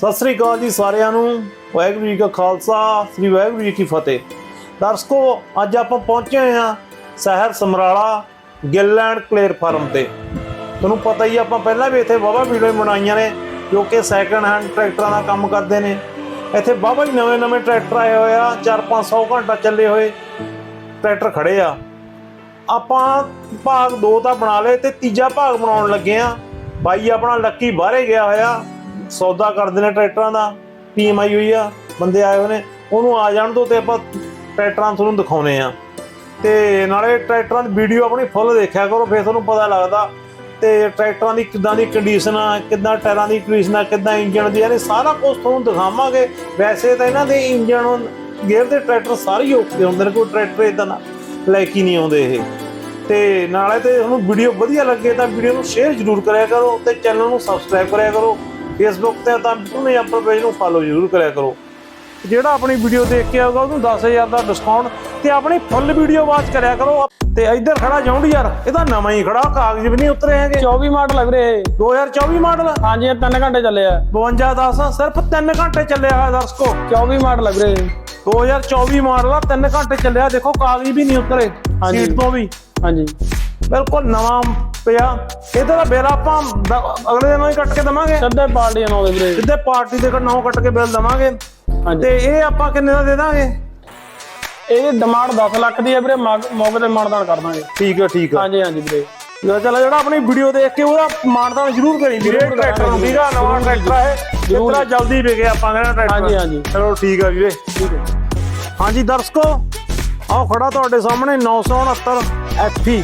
ਸਤਿ ਸ੍ਰੀ ਅਕਾਲ ਜੀ ਸਾਰਿਆਂ ਨੂੰ। ਵਾਹਿਗੁਰੂ ਜੀ ਕਾ ਖਾਲਸਾ, ਸ੍ਰੀ ਵਾਹਿਗੁਰੂ ਜੀ ਕੀ ਫਤਿਹ। ਦਰਸ਼ਕੋ, ਅੱਜ ਆਪਾਂ ਪਹੁੰਚੇ ਹੋਏ ਹਾਂ ਸ਼ਹਿਰ ਸਮਰਾਲਾ ਗਿੱਲੈਂਡ ਕਲੇਰ ਫਾਰਮ ਤੇ। ਤੁਹਾਨੂੰ ਪਤਾ ਹੀ ਆਪਾਂ ਪਹਿਲਾਂ ਵੀ ਇੱਥੇ ਵਾਹਵਾ ਵੀਡੀਓ ਬਣਾਈਆਂ ਨੇ, ਜੋ ਕਿ ਸੈਕੰਡ ਹੈਂਡ ਟਰੈਕਟਰਾਂ ਦਾ ਕੰਮ ਕਰਦੇ ਨੇ। ਇੱਥੇ ਵਾਹਵਾ ਹੀ ਨਵੇਂ ਨਵੇਂ ਟਰੈਕਟਰ ਆਏ ਹੋਏ ਆ 4-500 ਘੰਟਾ ਚੱਲੇ ਹੋਏ ਟਰੈਕਟਰ ਖੜੇ ਆ। ਆਪਾਂ ਭਾਗ 2 ਤਾਂ ਬਣਾ ਲਏ ਤੇ ਤੀਜਾ ਭਾਗ ਬਣਾਉਣ ਲੱਗੇ ਆ। ਬਾਈ ਆਪਣਾ ਲੱਕੀ ਬਾਹਰੇ ਗਿਆ ਹੋਇਆ। ਸੌਦਾ ਕਰਦੇ ਨੇ ਟਰੈਕਟਰਾਂ ਦਾ ਟੀਮ ਆਈ ਹੋਈ ਆ, ਬੰਦੇ ਆਏ ਹੋਏ ਨੇ, ਉਹਨੂੰ ਆ ਜਾਣ ਤੋਂ ਤੇ ਆਪਾਂ ਟਰੈਕਟਰਾਂ ਤੁਹਾਨੂੰ ਦਿਖਾਉਨੇ ਆ। ਤੇ ਨਾਲੇ ਟਰੈਕਟਰਾਂ ਦੀ ਵੀਡੀਓ ਆਪਣੀ ਫੁੱਲ ਦੇਖਿਆ ਕਰੋ, ਫਿਰ ਤੁਹਾਨੂੰ ਪਤਾ ਲੱਗਦਾ ਤੇ ਟਰੈਕਟਰਾਂ ਦੀ ਕਿੱਦਾਂ ਦੀ ਕੰਡੀਸ਼ਨ ਆ, ਕਿੱਦਾਂ ਟਾਇਰਾਂ ਦੀ ਕੰਡੀਸ਼ਨ ਆ, ਕਿੱਦਾਂ ਇੰਜਣ ਦੀ ਯਾਨੀ ਸਾਰਾ ਕੁਝ ਤੁਹਾਨੂੰ ਦਿਖਾਵਾਂਗੇ। ਵੈਸੇ ਤਾਂ ਇਹਨਾਂ ਦੇ ਇੰਜਣ ਗੇਅਰ ਦੇ ਟਰੈਕਟਰ ਸਾਰੇ ਹੀ ਓਕੇ ਹੁੰਦੇ ਨੇ, ਕੋਈ ਟਰੈਕਟਰ ਇਦਾਂ ਦਾ ਲੈ ਕੇ ਨਹੀਂ ਆਉਂਦੇ ਇਹ। ਤੇ ਨਾਲੇ ਤੇ ਤੁਹਾਨੂੰ ਵੀਡੀਓ ਵਧੀਆ ਲੱਗੇ ਤਾਂ ਵੀਡੀਓ ਨੂੰ ਸ਼ੇਅਰ ਜ਼ਰੂਰ ਕਰਿਆ ਕਰੋ ਤੇ ਚੈਨਲ ਨੂੰ ਸਬਸਕ੍ਰਾਈਬ ਕਰਿਆ ਕਰੋ। ਫੇਸਬੁੱਕ ਤੇ ਤਾਂ ਤੁਸੀਂ ਆਪਣੇ ਪੇਜ ਨੂੰ ਫਾਲੋ ਜ਼ਰੂਰ ਕਰਿਆ ਕਰੋ। ਜਿਹੜਾ ਆਪਣੀ ਵੀਡੀਓ ਦੇਖ ਕੇ ਆਊਗਾ ਉਹਨੂੰ 10000 ਦਾ ਡਿਸਕਾਊਂਟ ਤੇ ਆਪਣੀ ਫੁੱਲ ਵੀਡੀਓ ਵਾਚ ਕਰਿਆ ਕਰੋ। ਤੇ ਇੱਧਰ ਖੜਾ ਜੌਂਡ ਯਾਰ ਇਹ ਤਾਂ ਨਵਾਂ ਹੀ ਖੜਾ ਕਾਗਜ਼ ਵੀ ਨਹੀਂ ਉਤਰੇ ਹੈਗੇ। 24 ਮਾਡਲ ਲੱਗ ਰਹੇ ਇਹ। 2024 ਮਾਡਲ ਹਾਂਜੀ ਇਹ 3 ਘੰਟੇ ਚੱਲੇ ਆ। 52 10 ਸਿਰਫ 3 ਘੰਟੇ ਚੱਲਿਆ ਹੋਇਆ ਦਰਸ਼ਕੋ। 24 ਮਾਡਲ ਲੱਗ ਰਹੇ 2024 ਮਾਡਲ ਆ 3 ਘੰਟੇ ਚੱਲਿਆ। ਦੇਖੋ ਕਾਗਜ਼ ਵੀ ਨਹੀਂ ਉਤਰੇ। ਹਾਂਜੀ। ਸੀਟ ਤੋਂ ਵੀ। ਹਾਂਜੀ। ਬਿਲਕੁਲ ਨਵਾਂ ਪਿਆ। ਇਹਦਾ ਦਾ ਬਿੱਲ ਆਪਾਂ ਦ- ਅਗਲੇ ਦਿਨ ਹੀ ਕੱਟ ਕੇ ਦਵਾਂਗੇ। ਸਿੱਧੇ ਪਾਰਟੀਆਂ ਨਾਲ ਦੇ ਵੀਰੇ। ਸਿੱਧੇ ਪਾਰਟੀ ਦੇ ਨੌ ਕੱਟ ਕੇ ਬਿੱਲ ਦਵਾਂਗੇ। ਹਾਂਜੀ। ਤੇ ਇਹ ਆਪਾਂ ਕਿੰਨੇ ਦਾ ਦੇ ਦਾਂਗੇ? ਇਹ ਡਿਮਾਂਡ 10 ਲੱਖ ਦੀ ਹੈ ਵੀਰੇ ਮੌਕ- ਮੌਕੇ ਤੇ ਮਾਨਦਾਨ ਕਰ ਦਾਂਗੇ। ਠੀਕ ਹੈ ਠੀਕ ਹੈ। ਹਾਂਜੀ ਹਾਂਜੀ ਵੀਰੇ। ਜਿਹੜਾ ਚੱਲ ਜਿਹੜਾ ਆਪਣੀ ਵੀਡੀਓ ਦੇਖ ਕੇ ਉਹਦਾ ਮਾਨਦਾਨ ਜ਼ਰੂਰ ਕਰੀ ਵੀਰੇ। ਜ਼ਰੂਰ ਟਰੈਕਟਰ ਨੂੰ ਨਵਾਂ ਟਰੈਕਟਰ ਹੈ ਜ਼ਰੂਰ। ਜਿੰਨਾ ਜਲਦੀ ਵਿਕੇ ਆਪਾਂ ਕਹਿੰਦੇ ਟਰੈਕਟਰ ਹਾਂਜੀ, ਹਾਂਜੀ। ਚਲੋ ਠੀਕ ਆ ਵੀਰੇ। ਠੀਕ ਹੈ। ਹਾਂਜੀ ਦਰਸ਼ਕੋ ਆਓ ਖੜਾ ਤੁਹਾਡੇ ਸਾਹਮਣੇ 969 ਐਫੀ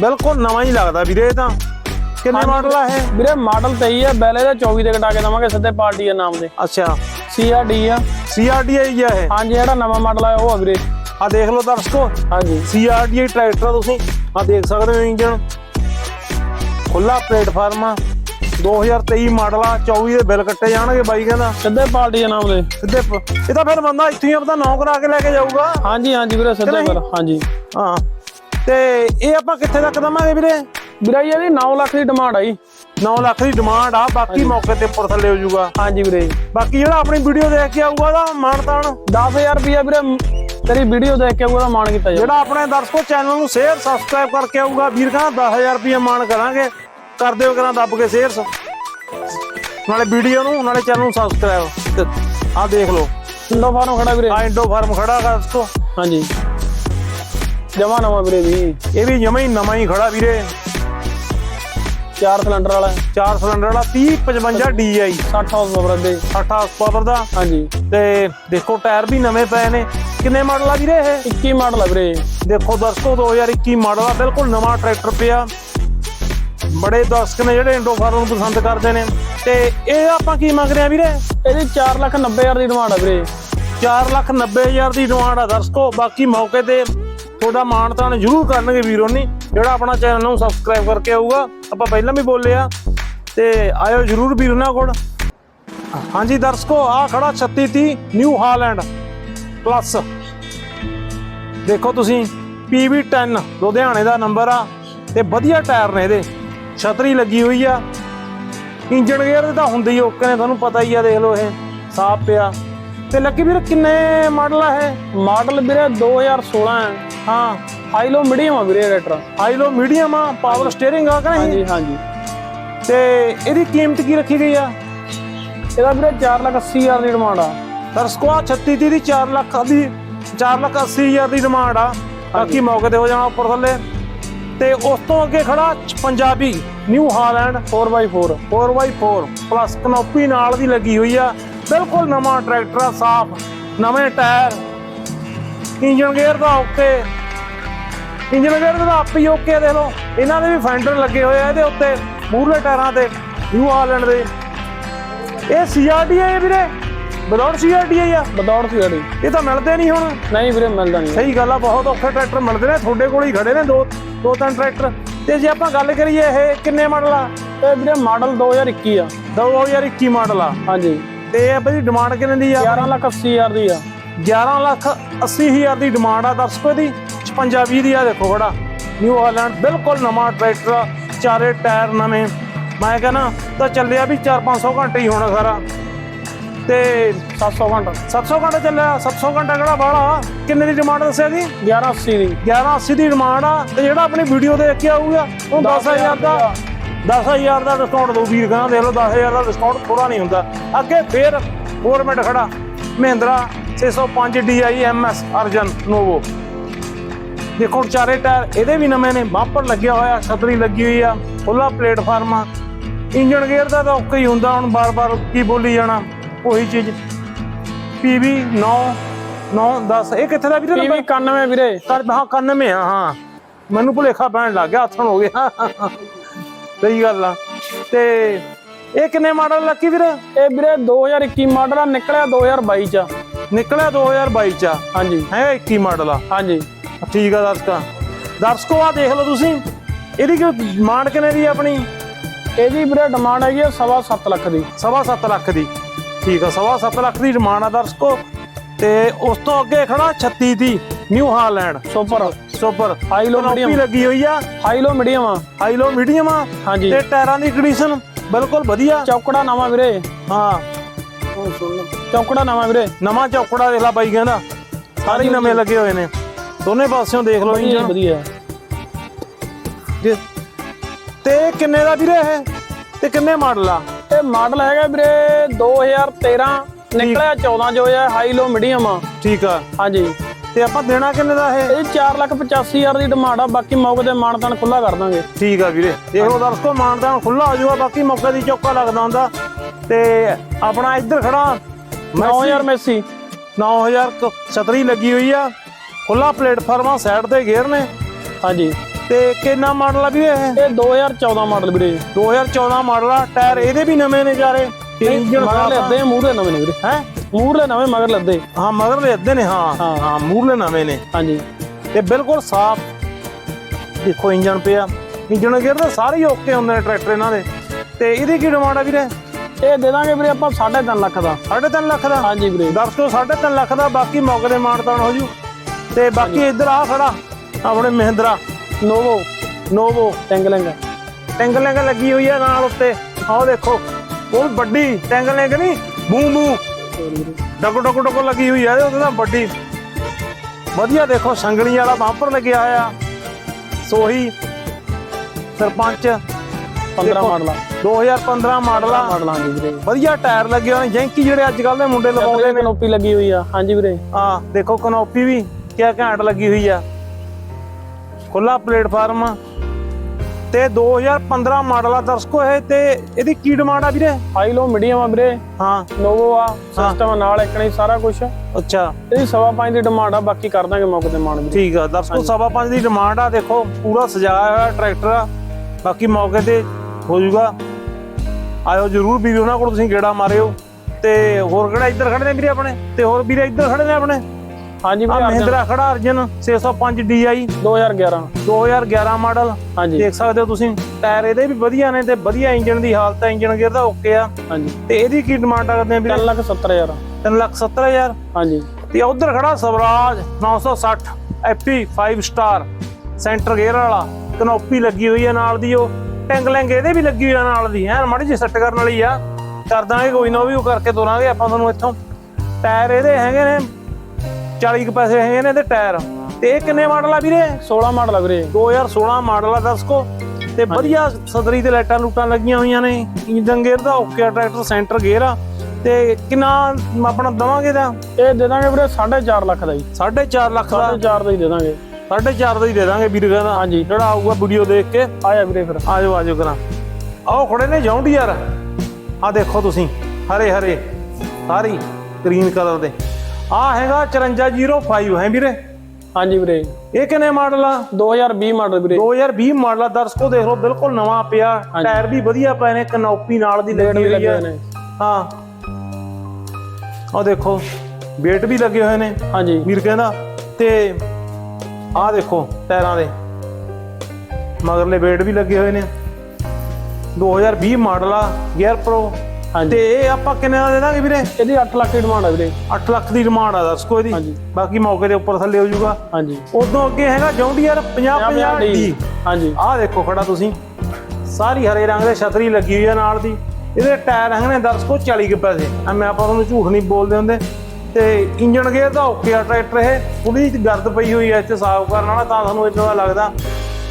ਬਿਲਕੁਲ ਨਵਾਂ ਹੀ ਲੱਗਦਾ ਵੀਰੇ ਇਹ ਤਾਂ। ਕਿੰਨੇ। ਮਾਡਲ ਆ ਇਹ? ਵੀਰੇ ਮਾਡਲ 23 ਹੈ ਬੈਲੇ ਦੇ 24 ਦੇ ਕਟਾ ਕੇ ਦਵਾਂਗੇ ਸਿੱਧੇ ਪਾਰਟੀ ਦੇ ਨਾਮ ਦੇ ਅੱਛਾ। ਸੀਆਰਡੀ ਆ। ਸੀਆਰਡੀਆਈ ਆ ਇਹ? ਹਾਂਜੀ ਜਿਹੜਾ ਨਵਾਂ ਮਾਡਲ ਆ ਉਹ ਆ ਵੀਰੇ। ਆ ਦੇਖ ਲਓ ਦਰਸ਼ਕੋ। ਹਾਂਜੀ। ਸੀਆਰਡੀਆਈ ਟਰੈਕਟਰ ਆ ਤੁਸੀਂ। ਆ ਦੇਖ ਸਕਦੇ ਹੋ ਇੰਜਨ ਖੁੱਲਾ ਪਲੇਟਫਾਰਮ ਆ। 2023 ਮਾਡਲ ਆ 24 ਦੇ ਬਿੱਲ ਕੱਟੇ ਜਾਣਗੇ ਬਾਈ ਕਹਿੰਦਾ। ਸਿੱਧੇ ਪਾਰਟੀ ਦੇ ਨਾਮ ਦੇ ਸਿੱਧੇ ਇਹ ਤਾਂ ਫਿਰ ਬੰਦਾ ਇੱਥੇ ਹੀ ਆਪਦਾ ਨੌ ਕਰਾ ਕੇ ਲੈ ਕੇ ਜਾਊਗਾ। ਹਾਂਜੀ ਹਾਂਜੀ ਵੀਰੇ ਸਿੱਧੇ? ਪਰ ਹਾਂਜੀ। ਹਾਂ। ਤੇ ਇਹ ਆਪਾਂ ਕਿੱਥੇ ਤੱਕ ਦਵਾਂਗੇ ਵੀਰੇ? ਵੀਰੇ ਇਹਦੀ 9 ਲੱਖ ਦੀ ਡਿਮਾਂਡ ਆਈ 9 ਲੱਖ ਦੀ ਡਿਮਾਂਡ ਆ ਬਾਕੀ ਮੌਕੇ ਤੇ ਉੱਪਰ ਥੱਲੇ ਹੋ ਜਾਊਗਾ। ਹਾਂਜੀ ਵੀਰੇ ਬਾਕੀ ਜਿਹੜਾ ਆਪਣੀ ਵੀਡੀਓ ਦੇਖ ਕੇ ਆਊਗਾ ਉਹਦਾ ਮਾਣ ਤਾਣ। 10000 ਰੁਪਿਆ ਵੀਰੇ ਤੇਰੀ ਵੀਡੀਓ ਦੇਖ ਕੇ ਉਹਦਾ ਮਾਣ ਕੀਤਾ ਜਿਹੜਾ ਆਪਣੇ ਦਰਸ਼ਕੋ ਚੈਨਲ ਨੂੰ ਸ਼ੇਅਰ ਸਬਸਕ੍ਰਾਈਬ ਕਰਕੇ ਆਊਗਾ ਵੀਰ ਕਹਿੰਦਾ 10000 ਰੁਪਏ ਮਾਣ ਕਰਾਂਗੇ। ਕਰ ਦਿਓ ਕਰਾਂ ਦੱਬ ਕੇ ਸ਼ੇਅਰ ਨਾਲੇ ਵੀਡੀਓ ਨੂੰ ਨਾਲੇ ਚੈਨਲ ਨੂੰ ਸਬਸਕ੍ਰਾਈਬ ਆ ਦੇਖ ਲਓ। ਇੰਡੋ ਫਾਰਮ ਖੜਾ ਵੀਰੇ। ਆ ਇੰਡੋ ਫਾਰਮ ਖੜਾ ਗਾ ਦਰਸ਼ਕੋ। ਹਾਂਜੀ। ਜਮਾ ਨਵਾਂ ਵੀਰੇ ਵੀ ਇਹ ਵੀ ਜਮਾ ਹੀ ਨਵਾਂ ਹੀ ਖੜਾ ਵੀਰੇ। ਚਾਰ ਸਿਲੰਡਰ ਵਾਲਾ। 4 ਸਿਲੰਡਰ ਵਾਲਾ 30 55 DI 60 ਹਾਊਸ ਪਾਵਰ ਦੇ 60 ਪਾਵਰ ਦਾ ਹਾਂਜੀ। ਤੇ ਦੇਖੋ ਟਾਇਰ ਵੀ ਨਵੇਂ ਪਏ ਨੇ। ਕਿੰਨੇ ਮਾਡਲ ਆ ਵੀਰੇ ਇਹ? 21 ਮਾਡਲ ਆ ਵੀਰੇ। ਦੇਖੋ ਦਰਸ਼ਕੋ 2021 ਮਾਡਲ ਆ ਬਿਲਕੁਲ ਨਵਾਂ ਟਰੈਕਟਰ ਪਿਆ। ਬੜੇ ਦਰਸ਼ਕ ਨੇ ਜਿਹੜੇ ਇੰਡੋ ਫਾਰਮ ਨੂੰ ਪਸੰਦ ਕਰਦੇ ਨੇ। ਤੇ ਇਹ ਆਪਾਂ ਕੀ ਮੰਗ ਰਹੇ ਆ ਵੀਰੇ? ਇਹਦੀ 4 ਲੱਖ 90 ਹਜ਼ਾਰ ਦੀ ਡਿਮਾਂਡ ਆ ਵੀਰੇ। 4 ਲੱਖ 90 ਹਜ਼ਾਰ ਦੀ ਡਿਮਾਂਡ ਆ ਦਰਸ਼ਕੋ। ਬਾਕੀ ਮੌਕੇ ਤੇ ਤੁਹਾਡਾ ਮਾਣ ਤਾਣ ਜ਼ਰੂਰ ਕਰਨਗੇ ਵੀਰੋਨੀ ਜਿਹੜਾ ਆਪਣਾ ਚੈਨਲ ਨੂੰ ਸਬਸਕ੍ਰਾਈਬ ਕਰਕੇ ਆਊਗਾ। ਆਪਾਂ ਪਹਿਲਾਂ ਵੀ ਬੋਲੇ ਆ, ਤੇ ਆਇਓ ਜ਼ਰੂਰ ਵੀਰ ਉਹਨਾਂ ਕੋਲ। ਹਾਂਜੀ ਦਰਸ਼ਕੋ, ਆ ਖੜਾ 3630 ਨਿਊ ਹਾਲੈਂਡ ਪਲੱਸ ਦੇਖੋ ਤੁਸੀਂ PV10 ਲੁਧਿਆਣੇ ਦਾ ਨੰਬਰ ਆ, ਤੇ ਵਧੀਆ ਟਾਇਰ ਨੇ ਇਹਦੇ। ਛਤਰੀ ਲੱਗੀ ਹੋਈ ਆ। ਇੰਜਨ ਗੇਅਰ ਦੇ ਤਾਂ ਹੁੰਦੇ ਹੀ ਓਕੇ ਨੇ ਤੁਹਾਨੂੰ ਪਤਾ ਹੀ ਆ, ਦੇਖ ਲਓ ਇਹ, ਸਾਫ਼ ਪਿਆ। ਤੇ ਲੱਕੀ ਵੀਰ, ਕਿੰਨੇ ਮਾਡਲ ਆ ਇਹ? ਮਾਡਲ ਵੀਰੇ 2016 ਹੈ। ਹਾਂ ਹਾਈ ਲੋ ਮੀਡੀਅਮ ਆ ਵੀਰੇ ਰੇਟਰ ਹਾਈ ਲੋ ਮੀਡੀਅਮ ਆ ਪਾਵਰ ਸਟੀਅਰਿੰਗ ਆ ਕਿ ਨਹੀਂ? ਹਾਂਜੀ ਹਾਂਜੀ। ਤੇ ਇਹਦੀ ਕੀਮਤ ਕੀ ਰੱਖੀ ਗਈ ਆ? ਇਹਦਾ ਵੀਰੇ 4 ਲੱਖ 80 ਹਜ਼ਾਰ ਦੀ ਡਿਮਾਂਡ ਆ। ਦਰਸ਼ਕੋ ਆ 36 ਦੀ 4 ਲੱਖ ਦੀ 4 ਲੱਖ 80 ਹਜ਼ਾਰ ਦੀ ਡਿਮਾਂਡ ਆ। ਬਾਕੀ ਮੌਕੇ ਤੇ ਹੋ ਜਾਣਾ ਉੱਪਰ ਥੱਲੇ। ਤੇ ਉਸ ਤੋਂ ਅੱਗੇ ਖੜਾ Punjabi New Holland 4x4 4x4 plus canopy ਨਾਲ ਦੀ ਲੱਗੀ ਹੋਈ ਆ। ਬਿਲਕੁਲ ਨਵਾਂ ਟਰੈਕਟਰ ਆ ਸਾਫ਼ ਨਵੇਂ ਟਾਇਰ। ਇੰਜਨ ਗੇਅਰ ਦਾ ਓਕੇ ਇੰਜਨ ਗੇਅਰ ਦਾ ਆਪ ਹੀ ਓਕੇ ਦੇਖ ਲਓ। ਇਹਨਾਂ ਦੇ ਵੀ ਫੈਂਡਰ ਲੱਗੇ ਹੋਏ ਆ ਇਹਦੇ ਉੱਤੇ ਮੂਹਰਲੇ ਟਾਇਰਾਂ ਤੇ ਨਿਊ ਹਾਲੈਂਡ ਦੇ। ਇਹ ਸੀਆਰਡੀ ਇਹ ਵੀਰੇ। ਬਲੌਰ ਸੀਆਰਡੀ ਆ। ਬਦੌੜ ਸੀ ਗਾੜੀ ਇਹ ਤਾਂ ਮਿਲਦੇ ਨਹੀਂ ਹੁਣ। ਨਹੀਂ ਵੀਰੇ ਮਿਲਦਾ ਨਹੀਂ। ਸਹੀ ਗੱਲ ਆ ਬਹੁਤ ਔਖੇ ਟਰੈਕਟਰ ਮਿਲਦੇ ਨੇ ਤੁਹਾਡੇ ਕੋਲ ਹੀ ਖੜੇ ਨੇ ਦੋ ਦੋ ਤਿੰਨ ਟਰੈਕਟਰ। ਤੇ ਜੇ ਆਪਾਂ ਗੱਲ ਕਰੀਏ ਇਹ ਕਿੰਨੇ ਮਾਡਲ ਆ? ਇਹ ਵੀਰੇ ਮਾਡਲ 2021 ਆ। 2021 ਮਾਡਲ ਆ। ਹਾਂਜੀ। ਤੇ ਇਹ ਬਈ ਡਿਮਾਂਡ ਕਿੰਨੇ ਦੀ ਆ? 11 ਲੱਖ 80 ਹਜ਼ਾਰ ਦੀ ਆ। 11 ਲੱਖ 80 ਹਜ਼ਾਰ ਦੀ ਡਿਮਾਂਡ ਆ ਦਰਸ਼ਕੋ ਦੀ 56 20 ਦੀ ਆ ਦੇਖੋ ਖੜਾ। ਨਿਊ ਹਾਲੈਂਡ ਬਿਲਕੁਲ ਨਵਾਂ ਟਰੈਕਟਰ ਆ, ਚਾਰੇ ਟਾਇਰ ਨਵੇਂ। ਮੈਂ ਕਹਿੰਦਾ ਤਾਂ ਚੱਲਿਆ ਵੀ 4-500 ਘੰਟੇ ਹੀ ਹੋਣਾ ਸਾਰਾ। ਤੇ 700 ਘੰਟਾ। 700 ਘੰਟਾ ਚੱਲਿਆ 700 ਘੰਟਾ ਕਿਹੜਾ ਬਾਹਲਾ ਕਿੰਨੇ ਦੀ ਡਿਮਾਂਡ ਦੱਸਿਆ ਜੀ? 1180 ਦੀ। 1180 ਦੀ ਡਿਮਾਂਡ ਆ ਤੇ ਜਿਹੜਾ ਆਪਣੀ ਵੀਡੀਓ ਦੇਖ ਕੇ ਆਊਗਾ ਉਹ 10000 ਦਾ 10000 ਦਾ ਡਿਸਕਾਊਂਟ ਦੋ ਵੀਰ ਕਹਿੰਦਾ ਦੇਖ ਲਓ 10000 ਦਾ ਡਿਸਕਾਊਂਟ ਥੋੜਾ ਨਹੀਂ ਹੁੰਦਾ। ਅੱਗੇ ਫੇਰ ਹੋਰ ਮਿੰਟ ਖੜਾ। Mahindra 605 DI MS Arjun Novo ਦੇਖੋ ਚਾਰੇ ਟਾਇਰ ਇਹਦੇ ਵੀ ਨਵੇਂ ਨੇ ਬਾਂਪਰ ਲੱਗਿਆ ਹੋਇਆ ਛਤਰੀ ਲੱਗੀ ਹੋਈ ਆ ਖੁੱਲਾ ਪਲੇਟਫਾਰਮ ਆ। ਇੰਜਨ ਗੇਅਰ ਦਾ ਤਾਂ ਔਕਾ ਹੀ ਹੁੰਦਾ ਹੁਣ ਬਾਰ-ਬਾਰ ਕੀ ਬੋਲੀ ਜਾਣਾ ਉਹੀ ਚੀਜ਼। PV 9 9 10 ਇਹ ਕਿੱਥੇ ਦਾ ਵੀਰੇ ਨੰਬਰ ਵੀ 91 ਵੀਰੇ। ਹਾਂ 91 ਆ ਹਾਂ। ਮੈਨੂੰ ਭੁਲੇਖਾ ਪੈਣ ਲੱਗ ਗਿਆ ਹੱਥਣ ਹੋ ਗਿਆ। ਸਹੀ ਗੱਲ ਆ। ਤੇ ਇਹ ਕਿੰਨੇ ਮਾਡਲ ਲੱਕੀ ਵੀਰੇ? ਇਹ ਵੀਰੇ 2021 ਮਾਡਲ ਆ ਨਿਕਲਿਆ 2022 ਚ। ਨਿਕਲਿਆ 2022 ਚ ਆ। ਹਾਂਜੀ। ਹੈ 21 ਮਾਡਲ ਆ। ਹਾਂਜੀ। ਠੀਕ ਆ ਦਰਸ਼ਕਾਂ। ਦਰਸ਼ਕੋ ਆ ਦੇਖ ਲਓ ਤੁਸੀਂ। ਇਹਦੀ ਕਿ ਮਾਂਡ ਕਿੰਨੇ ਦੀ ਆ ਆਪਣੀ? ਇਹਦੀ ਵੀਰੇ ਡਿਮਾਂਡ ਹੈਗੀ ਆ ਸਵਾ ਸੱਤ ਲੱਖ ਦੀ। ਸਵਾ ਸੱਤ ਲੱਖ ਦੀ। ਠੀਕ ਆ ਸਵਾ ਸੱਤ ਲੱਖ ਦੀ ਡਿਮਾਂਡ ਆ ਦਰਸ਼ਕੋ। ਤੇ ਉਸ ਤੋਂ ਅੱਗੇ ਖੜਾ 36 ਦੀ New Holland. Super super high low medium ਲੱਗੀ ਹੋਈ ਆ। ਹਾਈ ਲੋ ਮੀਡੀਅਮ ਆ। ਹਾਈ ਲੋ ਮੀਡੀਅਮ ਆ। ਹਾਂਜੀ। ਤੇ ਟਾਇਰਾਂ ਦੀ ਕੰਡੀਸ਼ਨ ਬਿਲਕੁਲ ਵਧੀਆ। ਚੌਕੜਾ ਨਵਾਂ ਵੀਰੇ। ਹਾਂ। ਚੌਕੜਾ ਨਵਾਂ ਵੀਰੇ ਨਵਾਂ ਚੌਕੜਾ ਦੇਖ ਲਾ ਬਾਈ ਕਹਿੰਦਾ। ਸਾਰੇ ਹੀ ਨਵੇਂ ਲੱਗੇ ਹੋਏ ਨੇ। ਦੋਨੇ ਪਾਸਿਓਂ ਦੇਖ ਲਓ ਇੰਜਨ ਵਧੀਆ। ਜੀ। ਤੇ ਕਿੰਨੇ ਦਾ ਵੀਰੇ ਇਹ? ਤੇ ਕਿੰਨੇ ਮਾਡਲ ਆ? ਇਹ ਮਾਡਲ ਹੈਗਾ ਵੀਰੇ 2013 ਨਿਕਲਿਆ 14 ਜੋ ਹੈ ਹਾਈ ਲੋ ਮੀਡੀਅਮ ਆ ਠੀਕ ਆ। ਹਾਂਜੀ। ਤੇ ਆਪਾਂ ਦੇਣਾ ਕਿੰਨੇ ਦਾ ਇਹ? ਇਹ 485000 ਦੀ ਡਿਮਾਂਡ ਆ ਬਾਕੀ ਮੌਕੇ ਤੇ ਮਾਨਤਾਨ ਖੁੱਲਾ ਕਰ ਦਾਂਗੇ। ਠੀਕ ਆ ਵੀਰੇ। ਦੇਖੋ ਦਰਸ਼ਕੋ ਮਾਨਦਾਨ ਖੁੱਲਾ ਹੋ ਜਾਊਗਾ ਬਾਕੀ ਮੌਕੇ ਦੀ ਚੌਕਾ ਲੱਗਦਾ ਹੁੰਦਾ। ਤੇ ਆਪਣਾ ਇੱਧਰ ਖੜਾ। 9000 ਮੈਸੀ। 9000 ਕ- ਛਤਰੀ ਲੱਗੀ ਹੋਈ ਆ। ਖੁੱਲਾ ਪਲੇਟਫਾਰਮ ਆ ਸਾਈਡ ਤੇ ਗੇਅਰ ਨੇ। ਹਾਂਜੀ। ਤੇ ਕਿੰਨਾ ਮਾਡਲ ਆ ਵੀਰੇ ਇਹ? ਇਹ 2014 ਮਾਡਲ ਵੀਰੇ। 2014 ਮਾਡਲ ਆ। ਟਾਇਰ ਇਹਦੇ ਵੀ ਨਵੇਂ ਨੇ ਜਾਰੇ ਇੰਜਨ ਮਗਰ ਲੱਦੇ ਮੂਹਰੇ ਨਵੇਂ ਨੇ ਵੀਰੇ। ਹੈ? ਮੂਹਰੇ ਨਵੇਂ ਮਗਰ ਲੱਦੇ। ਹਾਂ ਮਗਰਲੇ ਅੱਧੇ ਨੇ ਹਾਂ। ਹਾਂ। ਮੂਰਲੇ ਨਵੇਂ ਨੇ। ਹਾਂਜੀ। ਤੇ ਬਿਲਕੁਲ ਸਾਫ਼। ਦੇਖੋ ਇੰਜਨ ਪਿਆ। ਇੰਜਨ ਗੇਅਰ ਤਾਂ ਸਾਰੇ ਹੀ ਓਕੇ ਹੁੰਦੇ ਨੇ ਟਰੈਕਟਰ ਇਹਨਾਂ ਦੇ। ਤੇ ਇਹਦੀ ਕੀ ਡਿਮਾਂਡ ਆ ਵੀਰੇ? ਇਹ ਦੇ ਦਾਂਗੇ ਵੀਰੇ ਆਪਾਂ 3.5 ਲੱਖ ਦਾ। 3.5 ਲੱਖ ਦਾ? ਹਾਂਜੀ ਵੀਰੇ। ਦਰਸ਼ਕੋ 3.5 ਲੱਖ ਦਾ ਬਾਕੀ ਮੌਕੇ ਦੇ ਮਾਨਤਾਨ ਹੋ ਜੂ। ਤੇ ਬਾਕੀ ਇੱਧਰ ਆ ਖੜਾ ਆਪਣੇ Mahindra. Novo. Novo. Tangling. Tangling ਲੱਗੀ ਹੋਈ ਆ ਨਾਲ ਉੱਤੇ। ਆਹ ਦੇਖੋ ਉਹ ਵੱਡੀ ਟੈਂਗਲਿੰਗ ਨਹੀਂ ਬੂ ਬੂ ਡਗੋ ਡਗੋ ਡਗੋ ਲੱਗੀ ਹੋਈ ਆ ਉਹਦੇ ਨਾਲ ਵੱਡੀ। ਵਧੀਆ ਦੇਖੋ ਸੰਗਣੀ ਵਾਲਾ ਬੰਪਰ ਲੱਗਿਆ ਆ ਸੋਹੀ। ਸਰਪੰਚ। 15 ਦੇਖੋ। ਮਾਡਲ। ਆ 2015 ਮਾਡਲ ਆ ਮਾਡਲਾਂ। ਦੀ ਵੀਰੇ। ਵਧੀਆ ਟਾਇਰ ਲੱਗੇ ਹੋਏ ਨੇ ਜੈਂਕੀ ਜਿਹੜੇ ਅੱਜ ਕੱਲ ਦੇ ਮੁੰਡੇ ਲਵਾਉਂਦੇ ਨੇ। ਕਨੋਪੀ ਲੱਗੀ ਹੋਈ ਆ। ਹਾਂਜੀ ਵੀਰੇ। ਆ ਦੇਖੋ ਕਨੋਪੀ ਵੀ ਕਿਆ ਘੈਂਟ ਲੱਗੀ ਹੋਈ ਆ। ਖੁੱਲਾ ਪਲੇਟਫਾਰਮ। ਤੇ 2015 ਮਾਡਲ ਆ ਦਰਸ਼ਕੋ ਇਹ ਤੇ ਇਹਦੀ ਕੀ ਡਿਮਾਂਡ ਆ ਵੀਰੇ? ਹਾਈ ਲੋ ਮੀਡੀਅਮ ਆ ਵੀਰੇ। ਹਾਂ। ਨੋਵੋ ਆ ਸਿਸਟਮ ਨਾਲ ਇੱਕ ਨਹੀਂ ਸਾਰਾ ਕੁਝ ਅੱਛਾ। ਇਹਦੀ ਸਵਾ ਪੰਜ ਦੀ ਡਿਮਾਂਡ ਆ ਬਾਕੀ ਕਰ ਦਾਂਗੇ ਮੌਕੇ ਤੇ ਮਾਨ ਠੀਕ ਆ ਦਰਸ਼ਕੋ ਸਵਾ ਪੰਜ ਦੀ ਡਿਮਾਂਡ ਆ ਦੇਖੋ ਪੂਰਾ ਸਜਾਇਆ ਹੋਇਆ ਟਰੈਕਟਰ ਆ। ਬਾਕੀ ਮੌਕੇ ਤੇ ਹੋ ਜਾਊਗਾ। ਆਇਓ ਜਰੂਰ ਵੀਰੇ ਉਹਨਾਂ ਕੋਲ ਤੁਸੀਂ ਗੇੜਾ ਮਾਰਿਓ। ਤੇ ਹੋਰ ਕਿਹੜਾ ਇੱਧਰ ਖੜੇ ਨੇ ਵੀਰੇ ਆਪਣੇ? ਤੇ ਹੋਰ ਵੀਰੇ ਇੱਧਰ ਖੜੇ ਨੇ ਆਪਣੇ? ਹਾਂਜੀ ਆ ਵੀਰੇ ਮਹਿੰਦਰਾ ਖੜਾ ਅਰਜਨ 605 DI 2011 2011 ਮਾਡਲ। ਹਾਂਜੀ। ਦੇਖ ਸਕਦੇ ਹੋ ਤੁਸੀਂ ਟਾਇਰ ਇਹਦੇ ਵੀ ਵਧੀਆ ਨੇ ਤੇ ਵਧੀਆ ਇੰਜਨ ਦੀ ਹਾਲਤ ਹੈ ਇੰਜਨ ਗੇਅਰ ਦਾ ਓਕੇ ਆ। ਹਾਂਜੀ। ਤੇ ਇਹਦੀ ਕੀ ਡਿਮਾਂਡ ਕਰਦੇ ਆ ਵੀਰੇ? 3 ਲੱਖ 70 ਹਜ਼ਾਰ। 3 ਲੱਖ 70 ਹਜ਼ਾਰ। ਹਾਂਜੀ। ਤੇ ਉਧਰ ਖੜਾ ਸਵਰਾਜ 960 ਐਪੀ 5 ਸਟਾਰ ਸੈਂਟਰ ਗੇਅਰ ਵਾਲਾ। ਕਨੋਪੀ ਲੱਗੀ ਹੋਈ ਹੈ ਨਾਲ ਦੀ ਉਹ। ਟੈਂਗਲਿੰਗ ਇਹਦੇ ਵੀ ਲੱਗੀ ਹੋਈ ਆ ਨਾਲ ਦੀ ਹੈ ਮਾੜੀ ਜਿਹੀ ਸੈੱਟ ਕਰਨ ਵਾਲੀ ਆ। ਕਰ ਦਾਂਗੇ ਕੋਈ ਨਾ ਉਹ ਵੀ ਉਹ ਕਰਕੇ ਤੋਰਾਂਗੇ ਆਪਾਂ ਤੁਹਾਨੂੰ ਇੱਥੋਂ। ਟਾਇਰ ਇਹਦੇ ਹੈਗੇ ਨੇ 40 ਕੁ ਪੈਸੇ ਹੈਗੇ ਨੇ ਤੇ ਟਾਇਰ। ਤੇ ਇਹ ਕਿੰਨੇ ਮਾਡਲ ਆ ਵੀਰੇ? 16 ਮਾਡਲ ਆ ਵੀਰੇ। 2016 ਮਾਡਲ ਆ ਦਰਸ਼ਕੋ। ਤੇ ਵਧੀਆ ਸਦਰੀ ਤੇ ਲਾਈਟਾਂ ਲੂਟਾਂ ਲੱਗੀਆਂ ਹੋਈਆਂ ਨੇ। ਇੰਜਨ ਗੇਅਰ ਦਾ ਓਕੇ ਆ ਟਰੈਕਟਰ ਸੈਂਟਰ ਗੇਅਰ ਆ। ਤੇ ਕਿੰਨਾ ਆਪਣਾ ਦਵਾਂਗੇ ਦਾ ਇਹ ਦੇ ਦਾਂਗੇ ਵੀਰੇ 4.5 ਲੱਖ ਦਾ ਜੀ। 4.5 ਲੱਖ ਦਾ? 4.5 ਦਾ ਹੀ ਦੇ ਦਾਂਗੇ। 4.5 ਦਾ ਹੀ ਦੇ ਦਾਂਗੇ ਵੀਰ ਕਹਿੰਦਾ। ਹਾਂਜੀ। ਜਿਹੜਾ ਆਊਗਾ ਵੀਡੀਓ ਦੇਖ ਕੇ। ਆਇਆ ਵੀਰੇ ਫਿਰ। ਆਜੋ ਆਜੋ ਕਰਾਂ। ਆਓ ਖੜੇ ਨੇ ਜੌਂਡੀਅਰ ਆ ਦੇਖੋ ਤੁਸੀਂ। ਹਰੇ ਹਰੇ। ਸਾਰੀ ਗ੍ਰੀਨ ਕਲਰ ਦੇ। ਆ ਹੈਗਾ 5405 ਹੈ ਵੀਰੇ? ਹਾਂਜੀ ਵੀਰੇ। ਇਹ ਕਿੰਨੇ ਮਾਡਲ ਆ? 2020 ਮਾਡਲ ਵੀਰੇ। 2020 ਮਾਡਲ ਆ ਦਰਸ਼ਕੋ ਦੇਖ ਲਓ ਬਿਲਕੁਲ ਨਵਾਂ ਪਿਆ। ਟਾਇਰ ਵੀ ਵਧੀਆ ਪਏ ਨੇ ਕਨੌਪੀ ਨਾਲ ਦੀ ਲੱਗੀ ਹੋਈ ਆ। ਹਾਂ। ਆ ਦੇਖੋ ਵੇਟ ਵੀ ਲੱਗੇ ਹੋਏ ਨੇ। ਹਾਂਜੀ। ਵੀਰ ਕਹਿੰਦਾ ਤੇ ਆ ਦੇਖੋ ਟਾਇਰਾਂ ਦੇ। ਮਗਰਲੇ ਵੇਟ ਵੀ ਲੱਗੇ ਹੋਏ ਨੇ। 2020 ਮਾਡਲ ਆ ਗੇਅਰ ਪ੍ਰੋ ਤੇ ਇਹ ਆਪਾਂ ਕਿੰਨੇ ਦਾ ਦੇ ਦਾਂਗੇ ਵੀਰੇ? ਇਹਦੀ 8 ਲੱਖ ਦੀ ਡਿਮਾਂਡ ਆ ਵੀਰੇ। 8 ਲੱਖ ਦੀ ਡਿਮਾਂਡ ਆ ਦੱਸ ਕੋਈ ਦੀ। ਬਾਕੀ ਮੌਕੇ ਦੇ ਉੱਪਰ ਥੱਲੇ ਹੋ ਜਾਊਗਾ। ਹਾਂਜੀ। ਉਦੋਂ ਅੱਗੇ ਹੈਗਾ ਜੌਂਡੀਅਰ 50 50 ਡੀ। ਹਾਂਜੀ। ਆਹ ਦੇਖੋ ਖੜਾ ਤੁਸੀਂ। ਸਾਰੀ ਹਰੇ ਰੰਗ ਦੇ ਛਤਰੀ ਲੱਗੀ ਹੋਈ ਆ ਨਾਲ ਦੀ। ਇਹਦੇ ਟਾਇਰ ਹੈਗੇ ਨੇ ਦਰਸ਼ਕੋ 40 ਕੁ ਪੈਸੇ। ਐਵੇਂ ਆਪਾਂ ਤੁਹਾਨੂੰ ਝੂਠ ਨਹੀਂ ਬੋਲਦੇ ਹੁੰਦੇ। ਤੇ ਇੰਜਨ ਗੇਅਰ ਦਾ ਓਕੇ ਆ ਟਰੈਕਟਰ ਇਹ। ਥੋੜੀ ਜਿਹੀ ਗਰਦ ਪਈ ਹੋਈ ਐ ਇੱਥੇ ਸਾਫ਼ ਕਰਨ ਵਾਲਾ ਤਾਂ ਸਾਨੂੰ ਇਦਾਂ ਦਾ ਲੱਗਦਾ।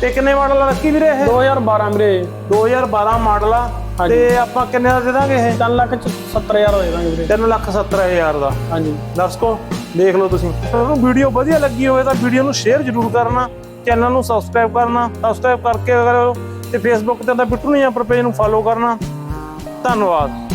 ਤੇ ਕਿੰਨੇ ਮਾਡਲ ਆ ਲੱਕੀ ਵੀਰੇ ਇਹ? 2012 ਵੀਰੇ। 2012 ਮਾਡਲ ਆ। ਤੇ ਆਪਾਂ ਕਿੰਨੇ ਦਾ ਦੇ ਦਾਂਗੇ ਇਹ? 3 ਲੱਖ 70000 ਦੇ ਦਾਂਗੇ ਵੀਰੇ। 3 ਲੱਖ 70 ਹਜ਼ਾਰ ਦਾ। ਹਾਂਜੀ। ਦਰਸ਼ਕੋ ਦੇਖ ਲਓ ਤੁਸੀਂ। ਤੁਹਾਨੂੰ ਵੀਡੀਓ ਵਧੀਆ ਲੱਗੀ ਹੋਵੇ ਤਾਂ ਵੀਡੀਓ ਨੂੰ ਸ਼ੇਅਰ ਜ਼ਰੂਰ ਕਰਨਾ ਚੈਨਲ ਨੂੰ ਸਬਸਕ੍ਰਾਈਬ ਕਰਨਾ ਸਬਸਕ੍ਰਾਈਬ ਕਰਕੇ ਅਗਰ ਤੇ ਫੇਸਬੁੱਕ ਤੇ ਤਾਂ ਬਿੱਟੂ ਨਹੀਂ ਆਪਰ ਪੇਜ ਨੂੰ ਫੋਲੋ ਕਰਨਾ। ਧੰਨਵਾਦ।